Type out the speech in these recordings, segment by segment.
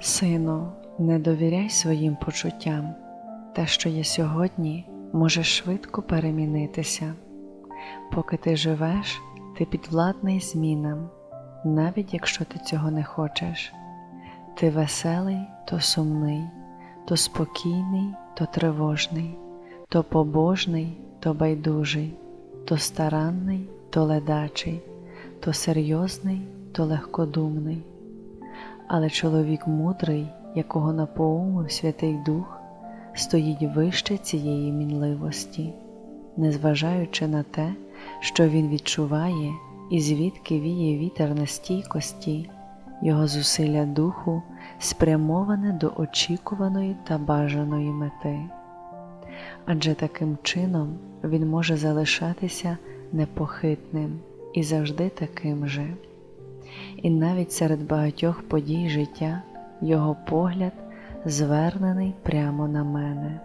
Сину, не довіряй своїм почуттям. Те, що є сьогодні, може швидко перемінитися. Поки ти живеш, ти підвладний змінам, навіть якщо ти цього не хочеш. Ти веселий, то сумний, то спокійний, то тривожний, то побожний, то байдужий, то старанний, то ледачий, то серйозний, то легкодумний. Але чоловік мудрий, якого наповнив Святий Дух, стоїть вище цієї мінливості, незважаючи на те, що він відчуває і звідки віє вітер нестійкості, його зусилля духу спрямоване до очікуваної та бажаної мети. Адже таким чином він може залишатися непохитним і завжди таким же. І навіть серед багатьох подій життя його погляд звернений прямо на мене.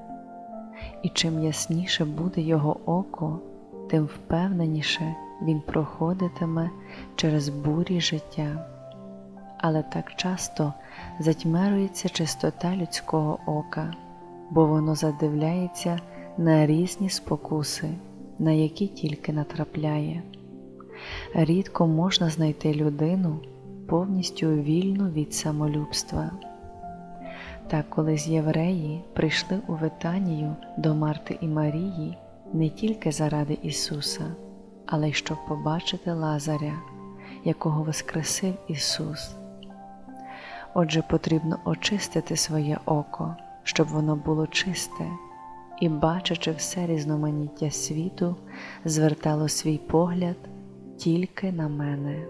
І чим ясніше буде його око, тим впевненіше він проходитиме через бурі життя. Але так часто затьмарюється чистота людського ока, бо воно задивляється на різні спокуси, на які тільки натрапляє. Рідко можна знайти людину повністю вільну від самолюбства. Так колись євреї прийшли у Витанію до Марти і Марії не тільки заради Ісуса, але й щоб побачити Лазаря, якого воскресив Ісус. Отже, потрібно очистити своє око, щоб воно було чисте, і, бачачи все різноманіття світу, звертало свій погляд тільки на мене.